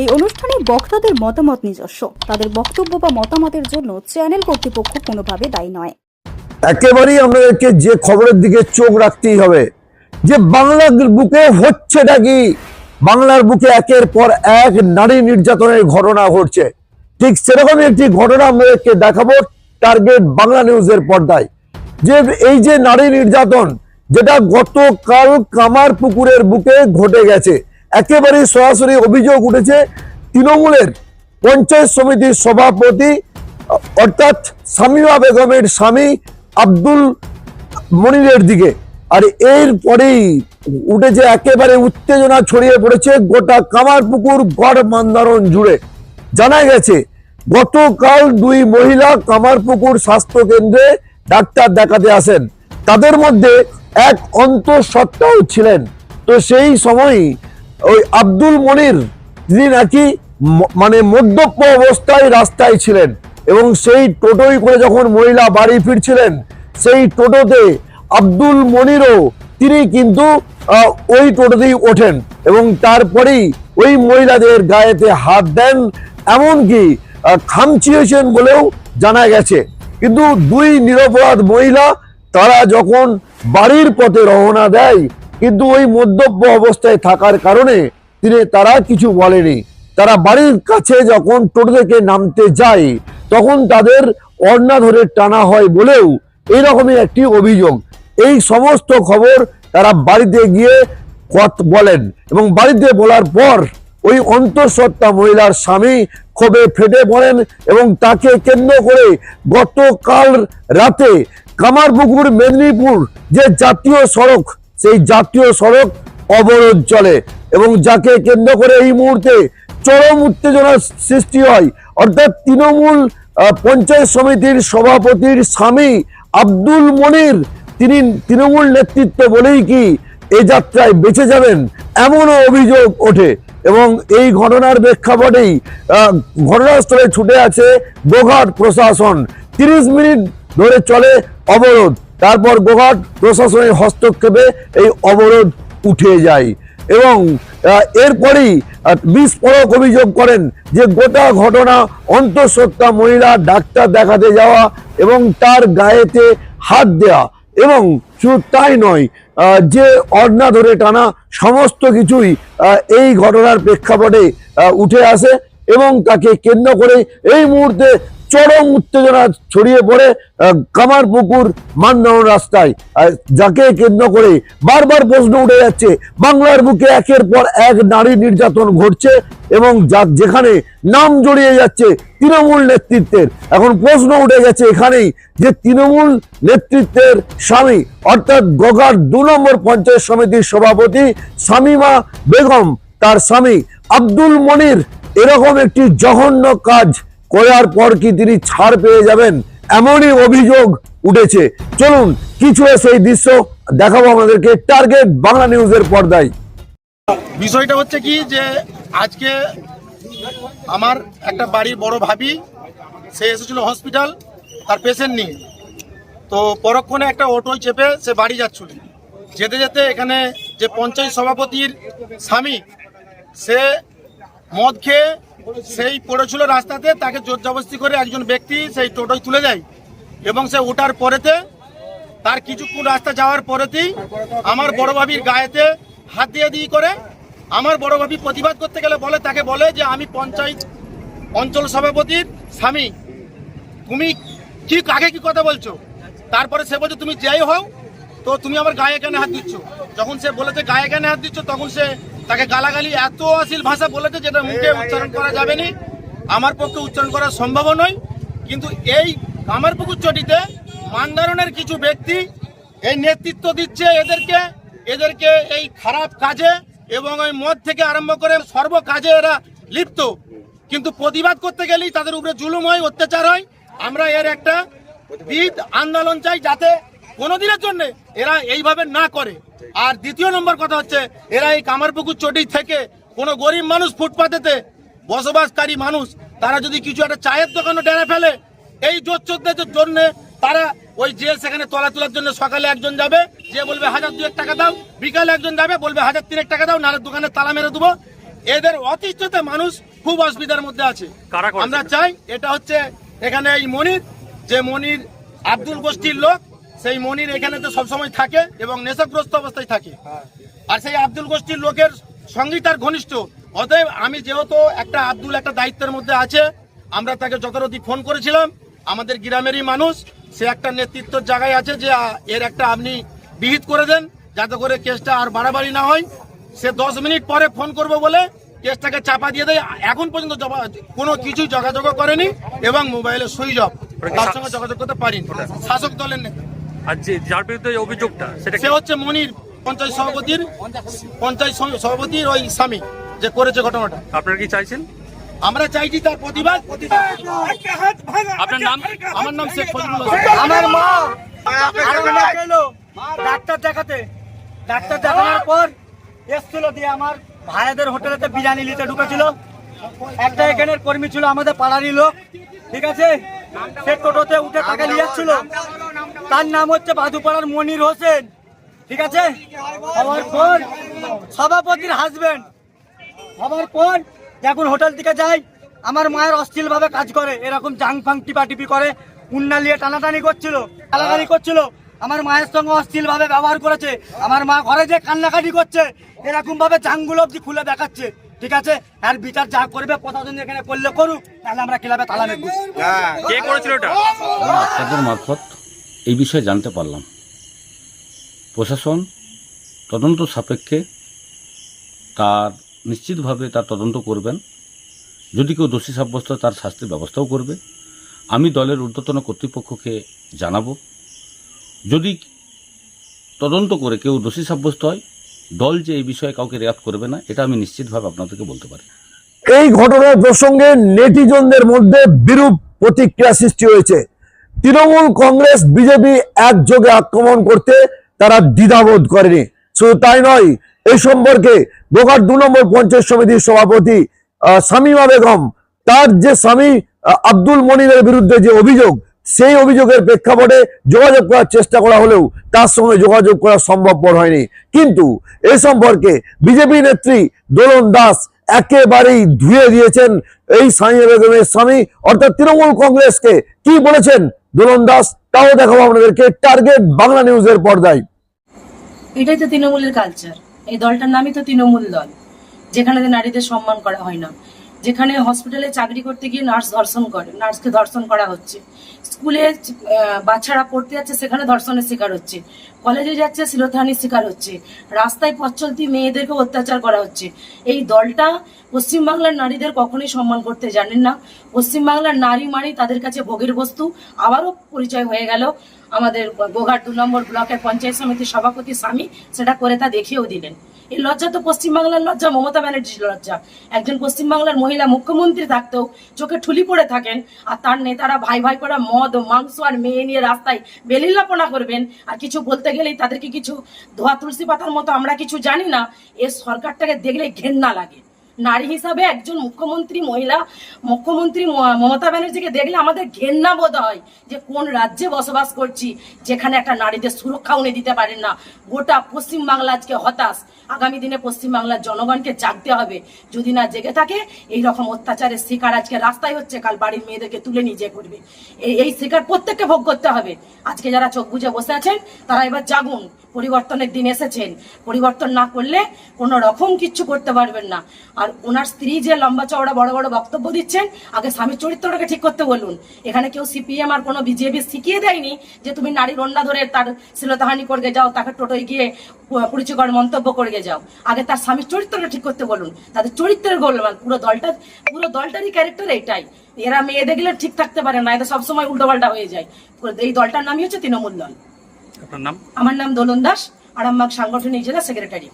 এই অনুষ্ঠানে বক্তাদের মতামত নিজস্ব। তাদের বক্তব্য বা মতামতের জন্য চ্যানেল কর্তৃপক্ষ কোনোভাবে দায়ী নয়। একেবারেই আমাদেরকে যে খবরের দিকে চোখ রাখতেই হবে। যে বাংলার বুকে হচ্ছেটা কি? বাংলার বুকে একের পর এক নারী নির্যাতনের ঘটনা ঘটছে। ঠিক সেরকমই একটি ঘটনা আমাদেরকে দেখাবো টার্গেট বাংলা নিউজের পর্দায়। যে এই যে নারী নির্যাতন, যেটা গতকাল কামার পুকুরের বুকে ঘটে গেছে। একেবারেই সরাসরি অভিযোগ উঠেছে তৃণমূলের পঞ্চায়েত সমিতির সভাপতি, অর্থাৎ সামিমা বেগমের স্বামী আব্দুল মনিরের দিকে। আর এর পরেই উঠেছে একেবারে উত্তেজনা ছড়িয়ে পড়েছে গোটা কামারপুকুর, গড় মান্দারণ জুড়ে। জানা গেছে, গতকাল দুই মহিলা কামারপুকুর স্বাস্থ্য কেন্দ্রে ডাক্তার দেখাতে আসেন। তাদের মধ্যে এক অন্তঃসত্ত্বাও ছিলেন। তো সেই সময়ই ওই আব্দুল মনির, তিনি নাকি মানে মদ্যপ অবস্থায় রাস্তায় ছিলেন এবং সেই টোটোই করে যখন মহিলা বাড়ি ফিরছিলেন, সেই টোটোতে আব্দুল মনিরও তিনি কিন্তু ওই টোটোতেই ওঠেন এবং তারপরেই ওই মহিলাদের গায়েতে হাত দেন, এমনকি খামচিয়েছেন বলেও জানা গেছে। কিন্তু দুই নিরপরাধ মহিলা, তারা যখন বাড়ির পথে রওনা দেয় কিন্তু ওই মদ্যপ অবস্থায় থাকার কারণে তিনি তারা কিছু বলেনি। তারা বাড়ির কাছে যখন টোটো থেকে নামতে যায়, তখন তাদের অন্না ধরে টানা হয় বলেও এইরকমই একটি অভিযোগ। এই সমস্ত খবর তারা বাড়িতে গিয়ে কথা বলেন এবং বাড়িতে বলার পর ওই অন্তঃসত্ত্বা মহিলার স্বামী ক্ষোভে ফেটে পড়েন এবং তাকে কেন্দ্র করে গতকাল রাতে কামারপুকুর, মেদিনীপুর যে জাতীয় সড়ক সেই জাতীয় সড়ক অবরোধ চলে এবং যাকে কেন্দ্র করে এই মুহূর্তে চরম উত্তেজনার সৃষ্টি হয়। অর্থাৎ তৃণমূল পঞ্চায়েত সমিতির সভাপতির স্বামী আব্দুল মনির, তিনি তৃণমূল নেতৃত্ব বলেই কি এই যাত্রায় বেঁচে যাবেন এমনও অভিযোগ ওঠে এবং এই ঘটনার প্রেক্ষাপটেই ঘটনাস্থলে ছুটে আছে গোঘাট প্রশাসন। তিরিশ মিনিট ধরে চলে অবরোধ। তারপর গোঘাট প্রশাসনের হস্তক্ষেপে এই অবরোধ উঠে যায় এবং এরপরেই বিস্ফোরক অভিযোগ করেন যে গোটা ঘটনা অন্তঃসত্ত্বা মহিলা ডাক্তার দেখাতে যাওয়া এবং তার গায়েতে হাত দেওয়া এবং শুধু তাই নয় যে অর্ণা ধরে টানা সমস্ত কিছুই এই ঘটনার প্রেক্ষাপটে উঠে আসে এবং তাকে কেন্দ্র করে এই মুহূর্তে চরম উত্তেজনা ছড়িয়ে পড়ে আহ, কামারপুকুর মান্দারণ রাস্তায়। যাকে কেন্দ্র করে বারবার প্রশ্ন উঠে যাচ্ছে বাংলার বুকে একের পর এক নারী নির্যাতন ঘটছে এবং যা যেখানে নাম জড়িয়ে যাচ্ছে তৃণমূল নেতৃত্বের। এখন প্রশ্ন উঠে গেছে এখানেই যে তৃণমূল নেতৃত্বের স্বামী অর্থাৎ গগার দু নম্বর পঞ্চায়েত সমিতির সভাপতি শামিমা বেগম তার স্বামী আব্দুল মনির এরকম একটি জঘন্য কাজ করার পর কি তিনি ছাড় পেয়ে যাবেন? এমনই অভিযোগ উঠেছে। চলুন, কিছু সেই দৃশ্য দেখাবো আমাদেরকে টার্গেট বাংলা নিউজের পর্দায়। বিষয়টা হচ্ছে কি যে আজকে আমার একটা বাড়ির বড় ভাবি, সে এসেছিল হসপিটাল, তার পেশেন্ট নিয়ে। তো পরক্ষণে একটা অটোয় চেপে সে বাড়ি যাচ্ছিল। যেতে যেতে এখানে যে পঞ্চায়েত সভাপতির স্বামী, সে মদ খেয়ে সেই পড়েছিল রাস্তাতে, তাকে জোর জবস্তি করে একজন ব্যক্তি সেই টোটোয় তুলে দেয় এবং সে ওঠার পরেতে, তার কিছুক্ষণ রাস্তা যাওয়ার পরেতেই আমার বড় ভাবির গায়েতে হাত দিয়ে দিয়ে করে আমার বড় ভাবি প্রতিবাদ করতে গেলে বলে, তাকে বলে যে, আমি পঞ্চায়েত অঞ্চল সভাপতির স্বামী। তুমি কি, কাকে কি কথা বলছো? তারপরে সে বলছে, তুমি যাই হও, তো তুমি আমার গায়ে কেন হাত দিচ্ছ? যখন সে বলেছে, গায়ে কেন হাত দিচ্ছ? তখন সে তাকে গালাগালি এত অশ্লীল ভাষা বলেছে যেটা মুখে উচ্চারণ করা যাবে না। আমার পক্ষে উচ্চারণ করা সম্ভব নয়। কিন্তু এই কামারপুকুর চটিতে মান্দারণের কিছু ব্যক্তি এই নেতৃত্ব দিচ্ছে এদেরকে। এদেরকে এই খারাপ কাজে এবং ওই মদ থেকে আরম্ভ করে সর্ব কাজে এরা লিপ্ত। কিন্তু প্রতিবাদ করতে গেলেই তাদের উপরে জুলুম হয় অত্যাচার হয়। আমরা এর একটা বিদ আন্দোলন চাই যাতে কোনোদিনের জন্য এরা এইভাবে না করে। আর দ্বিতীয় নম্বর কথা হচ্ছে এরা এই কামারপুকুর চটি থেকে কোনো গরিব মানুষ ফুটপাতেতে বসবাসকারী মানুষ তারা যদি কিছু একটা চায়ের দোকানে ডেরে ফেলে এই জোচ্চোরদের জন্য তারা ওই যে সেখানে তলা তোলার জন্য সকালে একজন যাবে যে বলবে হাজার দুয়েক টাকা দাও। বিকালে একজন যাবে বলবে হাজার তিনেক টাকা দাও নাহলে দোকানে তালা মেরে দেবো। এদের অতিষ্ঠতে মানুষ খুব অসুবিধার মধ্যে আছে। আমরা চাই এটা হচ্ছে এখানে এই মনির যে মনির আব্দুল গোষ্ঠীর লোক সেই মনির এখানে তো সবসময় থাকে এবং নেশাগ্রস্ত অবস্থায় থাকে। আর সেই আব্দুল গোষ্ঠীর লোকের সঙ্গেই তার ঘনিষ্ঠ। অতএব আমি যেহেতু একটা আব্দুল একটা দায়িত্বের মধ্যে আছে, আমরা তাকে যথারতি ফোন করেছিলাম। আমাদের গ্রামেরই মানুষ, সে একটা নেতৃত্বের জায়গায় আছে যে এর একটা আপনি বিহিত করে দেন, যাতে করে কেসটা আর বাড়াবাড়ি না হয়। সে দশ মিনিট পরে ফোন করব বলে কেসটাকে চাপা দিয়ে দেয়। এখন পর্যন্ত কোনো কিছুই যোগাযোগ করেনি এবং মোবাইলে সুইচ অফ। তার সঙ্গে যোগাযোগ করতে পারিনি। শাসক দলের নেতা। আর যে যার বিরুদ্ধে অভিযোগটা সেটা সে হচ্ছে মনির পঞ্চায়েত সভাপতির পঞ্চায়েত সভাপতির ওই স্বামী যে করেছে ঘটনাটা। আপনারা কি চাইছেন? আমরা চাইছি তার প্রতিবাদ প্রতিবাদ। আপনার নাম? আমার নাম শেখ ফজলুল আমার মা! ডাক্তার দেখাতে। ডাক্তার দেখানোর পর এসছিল দিয়ে আমার ভাইদের হোটেলেতে বিরিয়ানি নিতে ঢুকেছিল। একটা এখানের কর্মী ছিল আমাদের পাড়ারই লোক। ঠিক আছে? সে টোটোতে উঠে টাকা নিয়ে যাচ্ছিল। তার নাম হচ্ছে বাদুপাড়ার মনির হোসেন। ঠিক আছে? হওয়ার পর সভাপতির হাজবেন্ড হওয়ার পর যখন হোটেল থেকে যাই আমার মায়ের অশ্লীল ভাবে কাজ করে এরকম জাং ফাং টিপা টিপি করে উন্না নিয়ে টানাটানি করছিল টানাটানি করছিল। আমার মায়ের সঙ্গে অশ্লীল ভাবে ব্যবহার করেছে। আমার মা ঘরে যে কান্নাকাটি করছে এরকম ভাবে জাঙ্গুলো অব্দি খুলে দেখাচ্ছে। ঠিক আছে? আর বিচার যা করবে প্রশাসন এখানে করলে করুক তাহলে আমরা ক্লাবে তালা মেঘ কে করেছিল এটা আমরা মারফত। এই বিষয়ে জানতে পারলাম। প্রশাসন তদন্ত সাপেক্ষে তার নিশ্চিতভাবে তার তদন্ত করবেন। যদি কেউ দোষী সাব্যস্ত তার শাস্তির ব্যবস্থাও করবে। আমি দলের ঊর্ধ্বতন কর্তৃপক্ষকে জানাব। যদি তদন্ত করে কেউ দোষী সাব্যস্ত হয়, দল যে এই বিষয়ে কাউকে রেয়াত করবে না, এটা আমি নিশ্চিতভাবে আপনাদেরকে বলতে পারি। এই ঘটনার প্রসঙ্গে নেটিজনদের মধ্যে বিরূপ প্রতিক্রিয়া সৃষ্টি হয়েছে। তৃণমূল কংগ্রেস বিজেপি একযোগে আক্রমণ করতে তারা দ্বিধাবোধ করেনি। শুধু তাই নয় এই সম্পর্কে বোকার দু নম্বর পঞ্চায়েত সমিতির সভাপতি আহ, বেগম তার যে স্বামী আব্দুল মনিরের বিরুদ্ধে যে অভিযোগ সেই অভিযোগের প্রেক্ষাপটে যোগাযোগ করার চেষ্টা করা হলেও তার সঙ্গে যোগাযোগ করা সম্ভবপর হয়নি। কিন্তু এ সম্পর্কে বিজেপি নেত্রী দোলন দাস একেবারেই ধুয়ে দিয়েছেন এই সামিয়া বেগমের স্বামী। অর্থাৎ তৃণমূল কংগ্রেসকে কি বলেছেন? দোলন দাস, তাও দেখাবো আপনাদেরকে টার্গেট বাংলা নিউজের পর্দায়। এটাই তো তৃণমূলের কালচার এই দলটার নামই তো তৃণমূল দল যেখানে নারীদের সম্মান করা হয় না। যেখানে হসপিটালে চাকরি করতে গিয়ে নার্স ধর্ষণ করে নার্সকে ধর্ষণ করা হচ্ছে। স্কুলে বাচ্চারা পড়তে যাচ্ছে, সেখানে ধর্ষণের শিকার হচ্ছে। কলেজে যাচ্ছে, শিরোধানির শিকার হচ্ছে। রাস্তায় পথ চলতি মেয়েদেরকে অত্যাচার করা হচ্ছে। এই দলটা পশ্চিমবাংলার নারীদের কখনোই সম্মান করতে জানেন না। পশ্চিমবাংলার নারী মারি তাদের কাছে ভোগের বস্তু। আবারও পরিচয় হয়ে গেল আমাদের গোঘাট দু নম্বর ব্লকের পঞ্চায়েত সমিতির সভাপতি স্বামী। সেটা করে তা দেখিয়েও দিলেন। এই লজ্জা তো পশ্চিমবাংলার লজ্জা, মমতা ব্যানার্জির লজ্জা। একজন পশ্চিমবাংলার মহিলা মুখ্যমন্ত্রী থাকতেও চোখে ঠুলি পড়ে থাকেন আর তার নেতারা ভাই ভাই করা মদ, মাংস আর মেয়ে নিয়ে রাস্তায় বেলিল্লাপনা করবেন। আর কিছু বলতে গেলেই তাদেরকে কিছু ধোয়া তুলসী পাতার মতো আমরা কিছু জানি না। এ সরকারটাকে দেখলে ঘেন্না লাগে। নারী হিসাবে একজন মুখ্যমন্ত্রী, মহিলা, মুখ্যমন্ত্রী মমতা ব্যানার্জিকে দেখলে আমাদের ঘেন্না বোধ হয় যে কোন রাজ্যে বসবাস করছি, যেখানে একটা নারীদের সুরক্ষা উনি দিতে পারেন না। গোটা পশ্চিমবাংলা আজকে হতাশ। আগামী দিনে পশ্চিমবাংলার জনগণকে জাগতে হবে। যদি না জেগে থাকে এই রকম অত্যাচারের শিকার আজকে রাস্তায় হচ্ছে, কাল বাড়ির মেয়েদেরকে তুলে নিয়ে যেয়ে করবে। এই এই শিকার প্রত্যেককে ভোগ করতে হবে। আজকে যারা চোখ বুঝে বসে আছেন, তারা এবার জাগুন। পরিবর্তনের দিন এসেছেন। পরিবর্তন না করলে কোনো রকম কিচ্ছু করতে পারবেন না। আর ওনার স্ত্রী যে লম্বা চওড়া বড় বড় বক্তব্য দিচ্ছেন আগে স্বামীর চরিত্রটাকে ঠিক করতে বলুন। এখানে কেউ সিপিএম আর কোনো বিজেপি শিখিয়ে দেয়নি যে তুমি নারীর অন্যা ধরে তার শ্লীলতাহানি করে যাও তাকে টোটোয় গিয়ে পরিচয়কর মন্তব্য করে যাও। আগে তার স্বামীর চরিত্রটা ঠিক করতে বলুন। তাদের চরিত্রের গোলমাল পুরো দলটা পুরো দলটারই ক্যারেক্টার এটাই এরা মেয়ে দেখলে ঠিক থাকতে পারে না এদের সবসময় উল্টোপাল্টা হয়ে যায়। এই দলটার নামই হচ্ছে তৃণমূল দল। আপনার নাম? আমার নাম দোলন দাস আরামবাগ সাংগঠনিক জেলা সেক্রেটারি